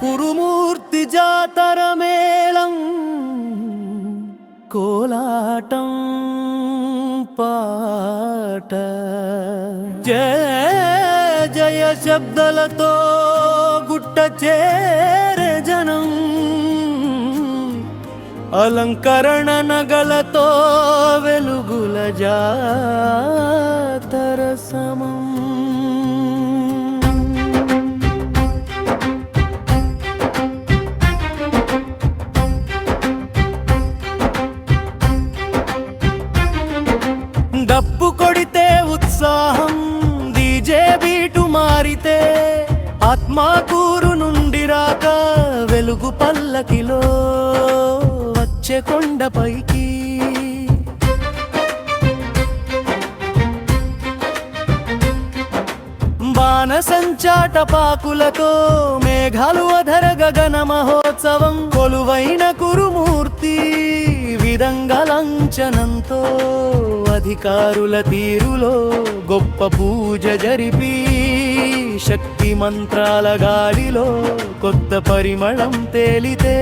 కురుమూర్తి జాతర మేళం కోలాటం పాట. జయ జయ శబ్దలతో గుట్ట చేరే జనం అలంకరణ నగలతో వెలుగుల జాతర సమం. డప్పు కొడితే ఉత్సాహం డీజే బీటు మారితే ఆత్మాకూరు నుండి రాక వెలుగు పల్లకిలో వచ్చే కొండపైకి. బాణసంచాట పాకులతో మేఘాలు అధర గగన మహోత్సవం కొలువైన కురుమూర్తి విదంగలంచనంతో అధికారుల తీరులో గొప్ప పూజ జరిపి శక్తి మంత్రాల గాలిలో కొత్త పరిమళం తేలితే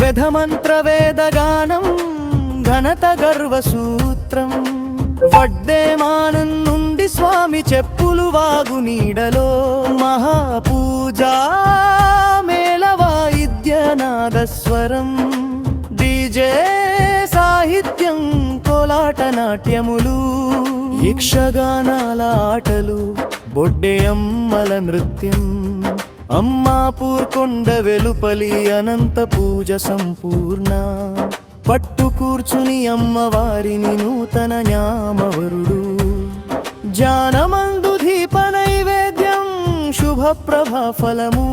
వెధమంత్ర వేదగానం ఘనత గర్వ సూత్రం. వడ్డేమానం నుండి స్వామి చెప్పులు వాగు నీడలో మహాపూజా మేళ వాయిద్యనాదస్వరం నాట్యములు యక్షగానాల ఆటలు బొడ్డే అమ్మల నృత్యం అమ్మాపూర్ కొండ వెలుపలి అనంత పూజ సంపూర్ణ. పట్టు కూర్చుని అమ్మవారిని నూతన న్యామవరుడు. జానమందు దీప నైవేద్యం శుభప్రభ ఫలము.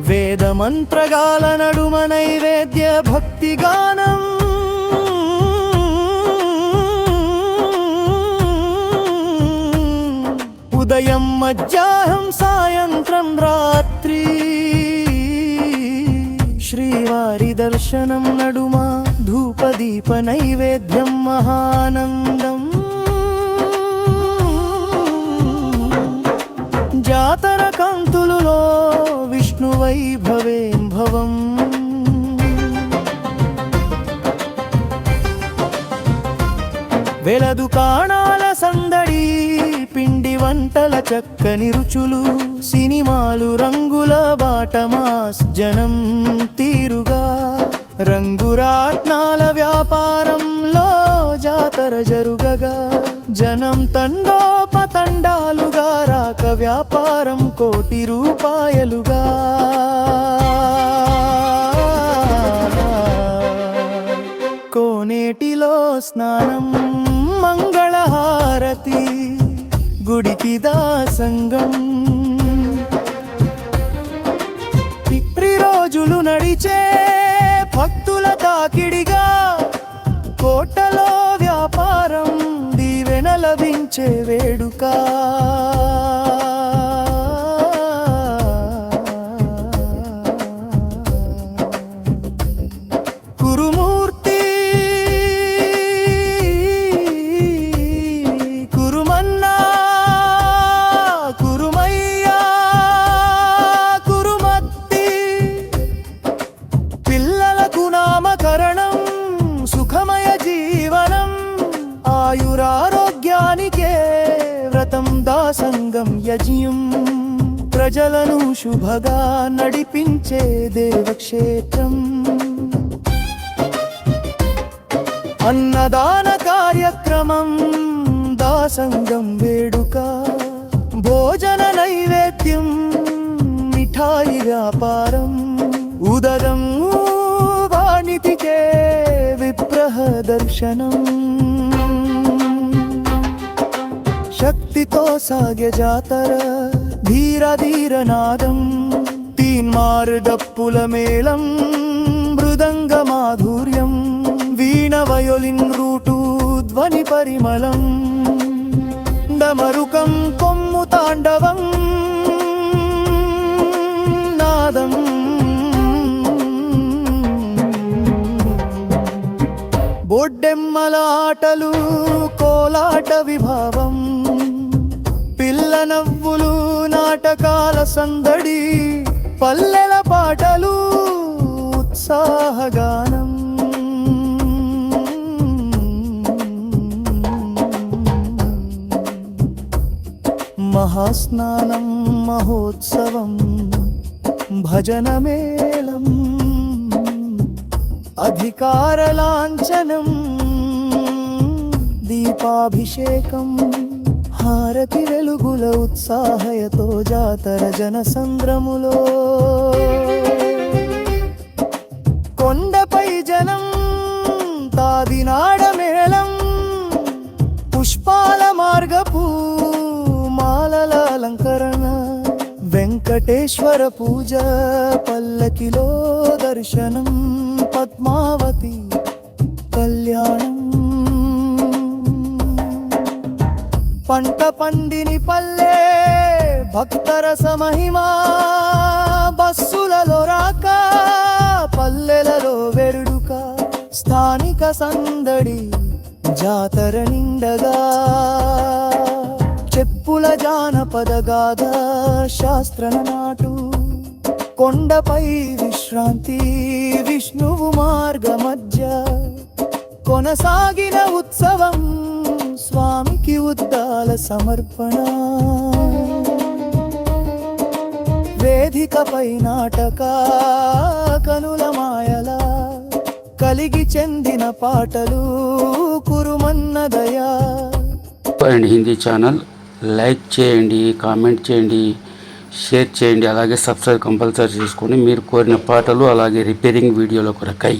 వేద మంత్రగాల నడుమ నైవేద్య భక్తి గానం మధ్యాహ్నం సాయంత్రం రాత్రి శ్రీవారి దర్శనం నడుమ ధూపదీప నైవేద్యం మహానందం. జాతర కంతులులో విష్ణు వైభవేం భవం. వెలదు కాణాల సందడి వంటల చక్కని రుచులు సినిమాలు రంగుల బాటమాస్ జనం తీరుగా. రంగురాట్నాల వ్యాపారంలో జాతర జరుగగా. జనం తండోపతండాలుగా రాక వ్యాపారం కోటి రూపాయలుగా. కోనేటిలో స్నానం గుడికి దాసంగం పిప్రి రోజులు నడిచే భక్తుల తాకిడిగా కోటలో వ్యాపారం దీవెన లభించే వేడుక. ఆయురారోగ్యానికే వ్రతం దాసంగం యజియం ప్రజలను శుభగా నడిపించే దేవక్షేత్రం. అన్నదాన కార్యక్రమం దాసంగం వేడుక. భోజన నైవేద్యం మిఠాయి వ్యాపారం. ఉదరం వాణితికే విప్రహ దర్శనం. శక్తితో సాగే జాతర. ధీర ధీర నాదం తీన్మార్ డప్పుల మేళం. మృదంగ మాధుర్యం వీణ వయోలిన్ రూటు ధ్వని పరిమళం. డమరుకం కొమ్ము తాండవం నాదం. బొడ్డెమ్మల ఆటలు కోలాట విభావం. నాటకాల సందడి పల్లెల పాటలు ఉత్సాహగానం మహాస్నానం మహోత్సవం భజన మేళం అధికార లాంఛనం దీపాభిషేకం. హారతి వెలుగుల ఉత్సాహయతో జాతర జన సంద్రములో కొండపై జనం తాదినాడ మేళం పుష్పాల మార్గపు మాలల అలంకరణ వెంకటేశ్వర పూజ పల్లకిలో దర్శనం పద్మావతి కళ్యాణ పంట పండిని పల్లె భక్తరస మహిమా. బస్సులలో రాక పల్లెలలో వెరుడుక. స్థానిక సందడి జాతర నిండగా. చెప్పుల జానపద గాథ శాస్త్ర నాటు. కొండపై విశ్రాంతి విష్ణువు మార్గ మధ్య కొనసాగిన ఉత్సవం స్వామి నీకి ఉద్దాల సమర్పణ. వేదికపై నాటక కనుల మాయల కలిగి చెందిన పాటలు కురుమన్నదయా అండ్ హిందీ ఛానల్ లైక్ చేయండి కామెంట్ చేయండి షేర్ చేయండి అలాగే సబ్స్క్రైబ్ కంపల్సరీ చేసుకొని మీరు కోరిన పాటలు అలాగే రిపేరింగ్ వీడియోల కొరకై